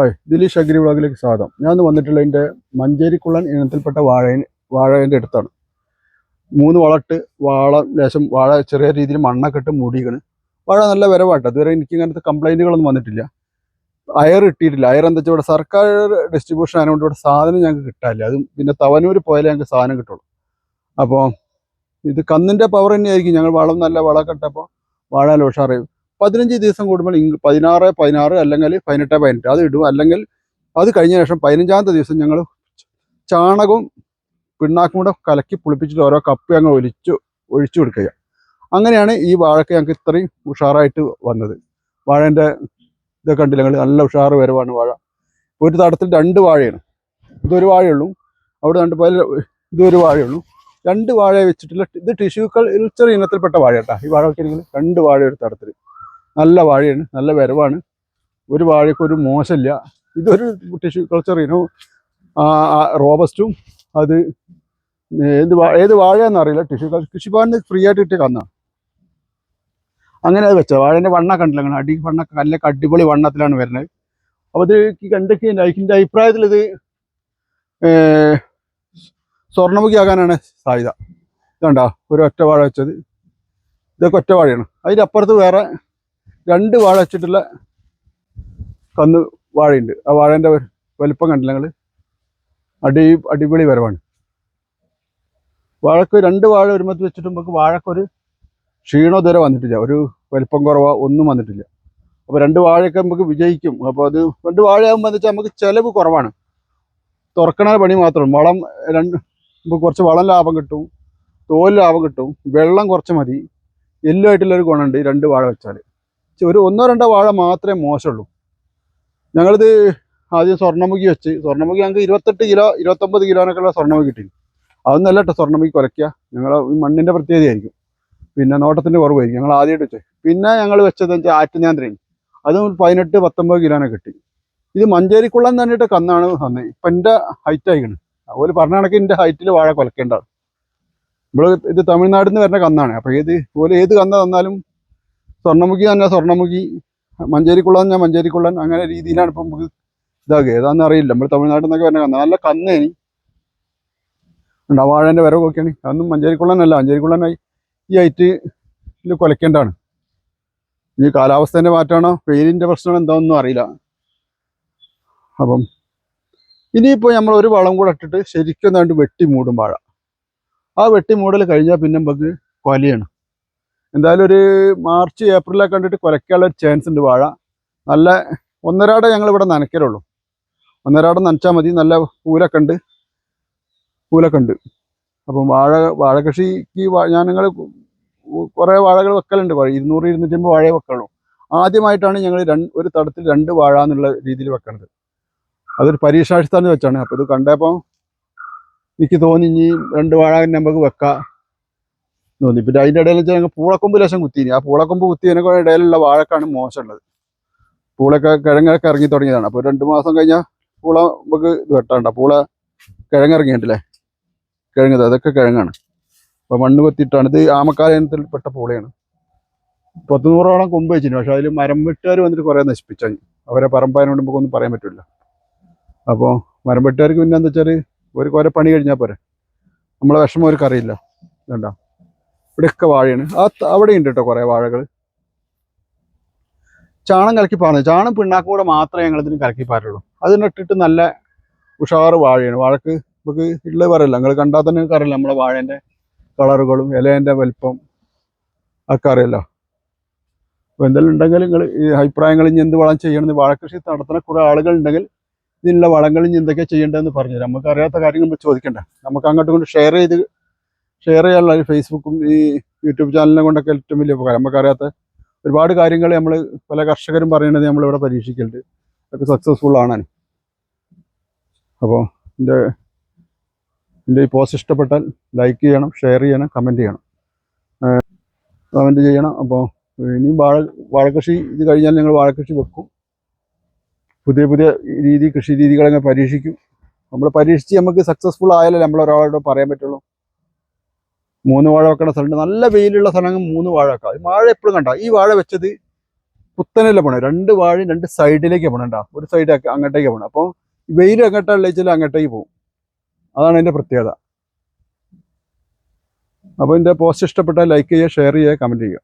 Hi Dileesh agri വ്ളോഗിലേക്ക് സ്വാഗതം. ഞാൻ ഇന്ന് വന്നിട്ടുള്ളതിന്റെ മഞ്ചേരിക്കുള്ളൻ ഇനത്തിൽപ്പെട്ട വാഴ വാഴേന്റെ അടുത്താണ്. മൂന്ന് വളട്ട് വാള ലേശം വാഴ ചെറിയ രീതിയിൽ മണ്ണൊക്കെ ഇട്ട് മൂടിക്കണ് വാഴ നല്ല വരവാട്ടോ. അതുവരെ എനിക്ക് ഇങ്ങനത്തെ കംപ്ലൈന്റുകളൊന്നും വന്നിട്ടില്ല. അയർ കിട്ടിയിട്ടില്ല അയർ എന്താ വെച്ചാൽ ഇവിടെ സർക്കാർ ഡിസ്ട്രിബ്യൂഷൻ ആയതുകൊണ്ട് ഇവിടെ സാധനം ഞങ്ങൾക്ക് കിട്ടാനില്ല. അതും പിന്നെ തവനൂർ പോയാലേ ഞങ്ങൾക്ക് സാധനം കിട്ടുള്ളൂ. അപ്പോൾ ഇത് കന്നിന്റെ പവർ തന്നെയായിരിക്കും. ഞങ്ങൾ വളം നല്ല വളമൊക്കെ ഇട്ടപ്പോൾ വാഴ നല്ല ഉഷാറായി. പതിനഞ്ച് ദിവസം കൂടുമ്പോൾ പതിനാറ് പതിനാറ് അല്ലെങ്കിൽ പതിനെട്ട് പതിനെട്ട് അത് ഇടും അല്ലെങ്കിൽ അത് കഴിഞ്ഞ ശേഷം പതിനഞ്ചാമത്തെ ദിവസം ഞങ്ങൾ ചാണകവും പിണ്ണാക്കും കൂടെ കലക്കി പുളിപ്പിച്ചിട്ട് ഓരോ കപ്പ് അങ്ങ് ഒലിച്ച് ഒഴിച്ചു കൊടുക്കുക. അങ്ങനെയാണ് ഈ വാഴയ്ക്ക് ഞങ്ങൾക്ക് ഇത്രയും ഉഷാറായിട്ട് വന്നത്. വാഴേന്റെ ഇതൊക്കെ കണ്ടില്ല? ഞങ്ങൾ നല്ല ഉഷാറ് വരവാണ് വാഴ. ഒരു തടത്തിൽ രണ്ട് വാഴയാണ്. ഇതൊരു വാഴയുള്ളൂ. അവിടെ രണ്ട് പല ഇതൊരു വാഴയുള്ളൂ. രണ്ട് വാഴ വെച്ചിട്ടുള്ള ഇത് ടിഷ്യൂ കൾച്ചർ ഇനത്തിൽപ്പെട്ട വാഴ കേട്ടോ ഈ വാഴ വെക്കണമെങ്കിൽ രണ്ട് വാഴ ഒരു തടത്തിൽ. നല്ല വാഴയാണ് നല്ല വരവാണ്. ഒരു വാഴയ്ക്ക് ഒരു മോശമില്ല. ഇതൊരു ടിഷ്യൂ കൾച്ചർ ഇനോ റോബസ്റ്റും അത് എന്ത് ഏത് വാഴയാണെന്ന് അറിയില്ല. ടിഷ്യൂ കൾച്ചർ കൃഷിഭവനിൽ ഫ്രീ ആയിട്ട് കിട്ടിയ കന്നാണ് അങ്ങനെ അത് വെച്ചത്. വാഴേന്റെ വണ്ണ കണ്ടില്ല അങ്ങനെ. അടി വണ്ണ നല്ല അടിപൊളി വണ്ണത്തിലാണ് വരുന്നത്. അപ്പോൾ ഇത് കണ്ടൊക്കെ എന്റെ അഭിപ്രായത്തിൽ ഇത് സ്വർണമുഖി ആകാനാണ് സാധ്യത. ഇതുണ്ടോ ഒരു ഒറ്റ വാഴ വെച്ചത്. ഇതൊക്കെ ഒറ്റ വാഴയാണ്. അതിന്റെ അപ്പുറത്ത് വേറെ രണ്ട് വാഴ വെച്ചിട്ടുള്ള കന്ന് വാഴയുണ്ട്. ആ വാഴേന്റെ വലിപ്പം കണ്ടില്ല ഞങ്ങൾ അടി അടിപൊളി വരവാണ്. വാഴക്ക് രണ്ട് വാഴ ഒരുമത്ത് വെച്ചിട്ട് നമുക്ക് വാഴക്കൊരു ക്ഷീണോ ഇതുവരെ വന്നിട്ടില്ല. ഒരു വലിപ്പം കുറവോ ഒന്നും വന്നിട്ടില്ല. അപ്പോൾ രണ്ട് വാഴയൊക്കെ നമുക്ക് വിജയിക്കും. അപ്പോൾ അത് രണ്ട് വാഴയാകുമ്പോൾ എന്ന് വെച്ചാൽ നമുക്ക് ചിലവ് കുറവാണ്. തുറക്കണ പണി മാത്രം. വളം രണ്ട് നമുക്ക് കുറച്ച് വളം ലാഭം കിട്ടും തോൽ ലാഭം കിട്ടും വെള്ളം കുറച്ച് മതി. എല്ലുമായിട്ടുള്ള ഒരു ഗുണമുണ്ട് രണ്ട് വാഴ വെച്ചാൽ ഒരു ഒന്നോ രണ്ടോ വാഴ മാത്രമേ മോശമുള്ളൂ. ഞങ്ങളിത് ആദ്യം സ്വർണമുഖി വെച്ച് സ്വർണമുഖി ഞങ്ങൾക്ക് ഇരുപത്തെട്ട് കിലോ ഇരുപത്തൊമ്പത് കിലോനൊക്കെയുള്ള സ്വർണമുഖി കിട്ടി അതൊന്നല്ല കേട്ടോ സ്വർണമുഖി കുലയ്ക്കുക ഞങ്ങൾ ഈ മണ്ണിന്റെ പ്രത്യേകതയായിരിക്കും പിന്നെ നോട്ടത്തിന്റെ കുറവായിരിക്കും. ഞങ്ങൾ ആദ്യമായിട്ട് വെച്ചേ പിന്നെ ഞങ്ങൾ വെച്ചത് വെച്ചാൽ ആറ്റുഞാന്ത്രയും അതും പതിനെട്ട് പത്തൊമ്പത് കിലോനെ കിട്ടി. ഇത് മഞ്ചേരിക്കുള്ളം തന്നിട്ട് കന്നാണ് തന്നെ ഇപ്പം എന്റെ ഹൈറ്റ് ആയിക്കണ് അതുപോലെ പറഞ്ഞ കണക്ക് എന്റെ ഹൈറ്റിൽ വാഴ കുലക്കേണ്ടതാണ്. നമ്മൾ ഇത് തമിഴ്നാട്ടിൽ നിന്ന് വരുന്ന കന്നാണ്. അപ്പോൾ ഏത് പോലെ ഏത് കന്ന തന്നാലും സ്വർണമുഖി തന്നെ സ്വർണമുഖി. മഞ്ചേരിക്കുള്ളൻ ഞാൻ മഞ്ചേരിക്കുള്ളൻ. അങ്ങനെ രീതിയിലാണ് ഇപ്പം നമുക്ക് ഇതാക്കുക ഏതാണെന്ന് അറിയില്ല. നമ്മൾ തമിഴ്നാട്ടിൽ നിന്നൊക്കെ കന്ന നല്ല കന്നേനി ഉണ്ട് വാഴേന്റെ വരവ് നോക്കിയാണ്. അതൊന്നും മഞ്ചേരിക്കുള്ളനല്ല മഞ്ചേരിക്കുള്ളനായി ഈ ഐറ്റിൽ കൊലക്കേണ്ടതാണ്. ഇനി കാലാവസ്ഥേന്റെ മാറ്റമാണോ? വെയിലിന്റെ പ്രശ്നമാണോ? എന്താണെന്നും അറിയില്ല. അപ്പം ഇനിയിപ്പോൾ നമ്മൾ ഒരു വളം കൂടെ ഇട്ടിട്ട് ശരിക്കും എന്താണ്ട് വെട്ടി മൂടും വാഴ. ആ വെട്ടി മൂടൽ കഴിഞ്ഞാൽ പിന്നെ നമുക്ക് കൊലയാണ്. എന്തായാലും ഒരു മാർച്ച് ഏപ്രിലൊക്കെ കണ്ടിട്ട് കുലയ്ക്കാനുള്ള ഒരു ചാൻസ് ഉണ്ട് വാഴ. നല്ല ഒന്നരാടെ ഞങ്ങൾ ഇവിടെ നനയ്ക്കലുള്ളൂ. ഒന്നരാടെ നനച്ചാൽ മതി. നല്ല പൂലൊക്കെ ഉണ്ട്. പൂലൊക്കെ ഉണ്ട്. അപ്പം വാഴ വാഴ കൃഷിക്ക് ഞാൻ നിങ്ങൾ കുറേ വാഴകൾ വെക്കലുണ്ട്. വാഴ ഇരുന്നൂറ് ഇരുന്നൂറ്റമ്പത് വാഴയെ വെക്കുള്ളൂ. ആദ്യമായിട്ടാണ് ഞങ്ങൾ രണ്ട് ഒരു തടത്തിൽ രണ്ട് വാഴ എന്നുള്ള രീതിയിൽ വെക്കണത്. അതൊരു പരീക്ഷാടിസ്ഥാനത്ത് വെച്ചാണ്. അപ്പോൾ ഇത് കണ്ടപ്പോൾ എനിക്ക് തോന്നി ഇനി രണ്ട് വാഴ നമുക്ക് വെക്കാം. തോന്നി. പിന്നെ അതിന്റെ ഇടയിൽ വെച്ചാൽ ഞങ്ങൾ പൂളക്കൊമ്പ് ലേശം കുത്തിയിനി. ആ പൂളക്കൊമ്പ് കുത്തിയതിനൊക്കെ ഇടയിലുള്ള വാഴക്കാണ് മോശമുള്ളത്. പൂളൊക്കെ കിഴങ്ങൊക്കെ ഇറങ്ങി തുടങ്ങിയതാണ്. അപ്പോൾ രണ്ട് മാസം കഴിഞ്ഞാൽ പൂള നമുക്ക് ഇത് വെട്ടാണ്ട പൂള കിഴങ്ങിറങ്ങിയിട്ടില്ലേ? കിഴങ്ങത് അതൊക്കെ കിഴങ്ങാണ്. അപ്പോൾ മണ്ണ് കൊത്തിയിട്ടാണ്. ഇത് ആമക്കാലത്തിൽ പെട്ട പൂളയാണ്. പത്തുനൂറോളം കൊമ്പ് വെച്ചിരുന്നു. പക്ഷേ അതിൽ മരം വെട്ടുകാർ വന്നിട്ട് കുറേ നശിപ്പിച്ചു. അവരെ പറമ്പായതുകൊണ്ട് നമുക്കൊന്നും പറയാൻ പറ്റില്ല. അപ്പോൾ മരം വെട്ടുകാർക്ക് പിന്നെ എന്താ വെച്ചാൽ ഒരു കുറെ പണി കഴിഞ്ഞാൽ പോരെ. നമ്മളെ വിഷമം അവർക്ക് അറിയില്ല വേണ്ട ഇവിടെയൊക്കെ വാഴയാണ്. ആ അവിടെ ഉണ്ട് കേട്ടോ കുറേ വാഴകൾ ചാണം കലക്കി പാറുന്നത് ചാണം പിണ്ണാക്കും കൂടെ മാത്രമേ ഞങ്ങൾ ഇതിന് കലക്കി പാറുള്ളൂ അതിന് ഇട്ടിട്ട് നല്ല ഉഷാറ് വാഴയാണ്. വാഴക്ക് നമുക്ക് ഇള്ള പറയില്ല നിങ്ങൾ കണ്ടാൽ തന്നെ അറിയില്ല. നമ്മളെ വാഴേന്റെ കളറുകളും ഇലേന്റെ വലിപ്പം ഒക്കെ അറിയല്ലോ. അപ്പോൾ എന്തെങ്കിലും ഉണ്ടെങ്കിൽ നിങ്ങൾ ഈ അഭിപ്രായങ്ങൾ ഇനി എന്ത് വളം ചെയ്യണമെന്ന് വാഴക്കൃഷി നടത്തുന്ന കുറേ ആളുകൾ ഉണ്ടെങ്കിൽ ഇതിനുള്ള വളങ്ങൾ ഇനി എന്തൊക്കെയാണ് ചെയ്യേണ്ടതെന്ന് പറഞ്ഞു നമുക്ക് അറിയാത്ത കാര്യങ്ങൾ ചോദിക്കണ്ട. നമുക്ക് അങ്ങോട്ടും കൊണ്ട് ഷെയർ ചെയ്ത് ഷെയർ ചെയ്യാനുള്ള ഈ ഫേസ്ബുക്കും ഈ യൂട്യൂബ് ചാനലിനെ കൊണ്ടൊക്കെ ഏറ്റവും വലിയ ഉപകാരം. നമുക്കറിയാത്ത ഒരുപാട് കാര്യങ്ങൾ നമ്മൾ പല കർഷകരും പറയുന്നത് നമ്മളിവിടെ പരീക്ഷിക്കലുണ്ട്. അതൊക്കെ സക്സസ്ഫുൾ ആണ് അപ്പോൾ എന്റെ എന്റെ ഈ പോസ്റ്റ് ഇഷ്ടപ്പെട്ടാൽ ലൈക്ക് ചെയ്യണം ഷെയർ ചെയ്യണം കമന്റ് ചെയ്യണം. കമന്റ് ചെയ്യണം. അപ്പോൾ ഇനിയും വാഴ വാഴക്കൃഷി ഇത് കഴിഞ്ഞാൽ ഞങ്ങൾ വാഴക്കൃഷി വെക്കും. പുതിയ പുതിയ രീതി കൃഷി രീതികളങ്ങനെ പരീക്ഷിക്കും. നമ്മൾ പരീക്ഷിച്ച് നമുക്ക് സക്സസ്ഫുൾ ആയാലേ നമ്മൾ ഒരാളോട് പറയാൻ പറ്റുള്ളൂ. മൂന്ന് വാഴ വെക്കേണ്ട സ്ഥലമുണ്ട്. നല്ല വെയിലുള്ള സ്ഥലങ്ങൾ മൂന്ന് വാഴ വെക്കാം വാഴ എപ്പോഴും കണ്ട ഈ വാഴ വെച്ചത് കുത്തനെയല്ല പോണേ? രണ്ട് വാഴയും രണ്ട് സൈഡിലേക്ക് പോകണണ്ട ഒരു സൈഡ് അങ്ങോട്ടേക്ക് പോകണം അപ്പോൾ വെയിൽ എങ്ങോട്ടാണ് വെച്ചാൽ അങ്ങോട്ടേക്ക് പോകും അതാണ് അതിന്റെ പ്രത്യേകത. അപ്പോൾ എന്റെ പോസ്റ്റ് ഇഷ്ടപ്പെട്ടാൽ ലൈക്ക് ചെയ്യുക ഷെയർ ചെയ്യുക കമന്റ് ചെയ്യുക.